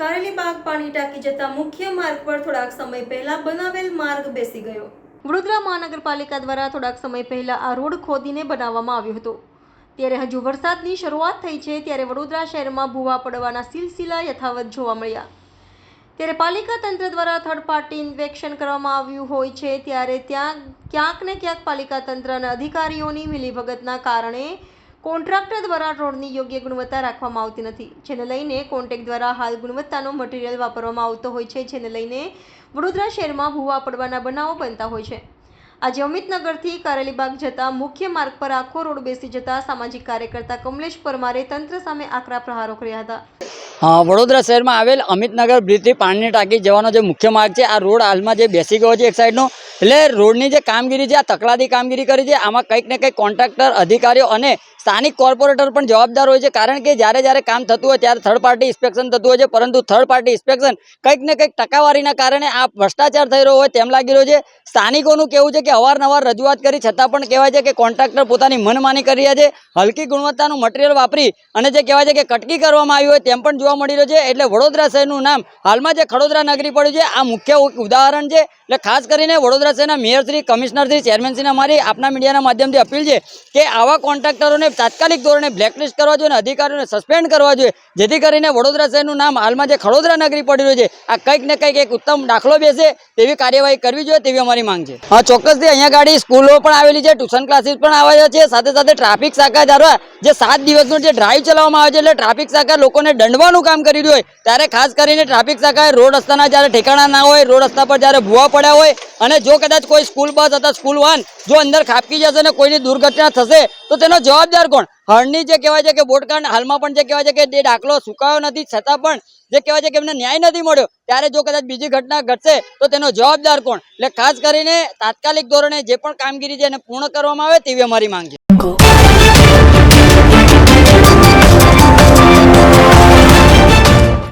કારેલીબાગ પાણી ટાંકી જતા મુખ્ય માર્ગ પર થોડાક સમય પહેલા બનાવેલ માર્ગ બેસી ગયો. વડોદરા મહાનગરપાલિકા દ્વારા થોડાક સમય પહેલા આ રોડ ખોદીને બનાવવામાં આવ્યો હતો. ત્યારે હજુ વરસાદની શરૂઆત થઈ છે ત્યારે વડોદરા શહેરમાં ભૂવા પડવાના સિલસિલા યથાવત જોવા મળ્યા. ત્યારે પાલિકા તંત્ર દ્વારા થર્ડ પાર્ટી ઇન્વેક્શન કરવામાં આવ્યું હોય છે ત્યારે ત્યાં ક્યાંક ને ક્યાંક પાલિકા તંત્ર અને અધિકારીઓની મિલીભગતના કારણે કોન્ટ્રાક્ટર દ્વારા રોડની યોગ્ય ગુણવત્તા રાખવામાં આવતી નથી. જેને લઈને કોન્ટેક દ્વારા હાલ ગુણવત્તાનો મટીરીયલ વાપરવામાં આવતો હોય છે, જેને લઈને વડોદરા શહેરમાં ભૂવા પડવાના બનાવો બનતા હોય છે. આજે અમિતનગરથી કારેલીબાગ જતા મુખ્ય માર્ગ પર આખો રોડ બેસી જતા સામાજિક કાર્યકર્તા કમલેશ પરમારે તંત્ર સામે આકરા પ્રહારો કર્યા હતા. વડોદરા શહેરમાં આવેલ અમિતનગર બ્રિજથી પાણીની ટાંકી જવાનો જે મુખ્ય માર્ગ છે, આ રોડ હાલમાં જે બેસી ગયો છે એક સાઈડનો, એટલે રોડની જે કામગીરી છે, આ તકલાદી કામગીરી કરી છે, આમાં કંઈક ને કંઈક કોન્ટ્રાક્ટર, અધિકારીઓ અને સ્થાનિક કોર્પોરેટર પણ જવાબદાર હોય છે, કારણ કે જ્યારે જ્યારે કામ થતું હોય ત્યારે થર્ડ પાર્ટી ઇન્સ્પેક્શન થતું હોય છે, પરંતુ થર્ડ પાર્ટી ઇન્સ્પેક્શન કંઈક ને કંઈક ટકાવારીના કારણે આ ભ્રષ્ટાચાર થઈ રહ્યો હોય તેમ લાગી રહ્યો છે. સ્થાનિકોનું કહેવું છે કે અવારનવાર રજૂઆત કરી, છતાં પણ કહેવાય છે કે કોન્ટ્રાક્ટર પોતાની મનમાની કરી રહ્યા છે. હલકી ગુણવત્તાનું મટીરિયલ વાપરી અને જે કહેવાય છે કે કટકી કરવામાં આવી હોય તેમ પણ જોવા મળી રહ્યો છે. એટલે વડોદરા શહેરનું નામ હાલમાં જે ખડોદરા નગરી પડ્યું છે, આ મુખ્ય ઉદાહરણ છે. એટલે ખાસ કરીને વડોદરા શહેરના મેયરશ્રી કમિશનરશ્રી ચેરમેનશ્રીને અમારી આપના મીડિયાના માધ્યમથી અપીલ છે કે આવા કોન્ટ્રાક્ટરોને તાત્કાલિક ધોરણે બ્લેકલિસ્ટ કરવા જોઈએ અને અધિકારીઓને સસ્પેન્ડ કરવા જોઈએ. જેથી કરીને વડોદરા શહેરનું નામ હાલમાં જે ખડોદરા નગરી પડી રહ્યું છે, આ કંઈક ને કંઈક એક ઉત્તમ દાખલો બેસે તેવી કાર્યવાહી કરવી જોઈએ તેવી અમારી માંગ છે. હા, ચોક્કસથી અહીંયા ગાડી સ્કૂલો પણ આવેલી છે, ટ્યુશન ક્લાસીસ પણ આવેલા છે. સાથે સાથે ટ્રાફિક શાખા દ્વારા જે સાત દિવસનો જે ડ્રાઈવ ચલાવવામાં આવે છે, એટલે ટ્રાફિક શાખા લોકોને દંડવાનું કામ કરી રહ્યું હોય, ત્યારે ખાસ કરીને ટ્રાફિક શાખાએ રોડ રસ્તાના જ્યારે ઠેકાણા ના હોય, રોડ રસ્તા પર જ્યારે ભૂવા પડ્યા હોય, અને જો કદાચ કોઈ સ્કૂલ બસ અથવા સ્કૂલ વાન જો અંદર ખાપકી જશે અને કોઈની દુર્ઘટના થશે, તો તેનો જવાબદાર કોણ? હળની જે કહેવાય છે કે બોટકાંડ હાલમાં પણ જે કહેવાય છે કે તે દાખલો સુકાયો નથી, છતાં પણ જે કહેવાય છે કે એમને ન્યાય નથી મળ્યો, ત્યારે જો કદાચ બીજી ઘટના ઘટશે, તો તેનો જવાબદાર કોણ? એટલે ખાસ કરીને તાત્કાલિક ધોરણે જે પણ કામગીરી છે એને પૂર્ણ કરવામાં આવે તેવી અમારી માંગ છે.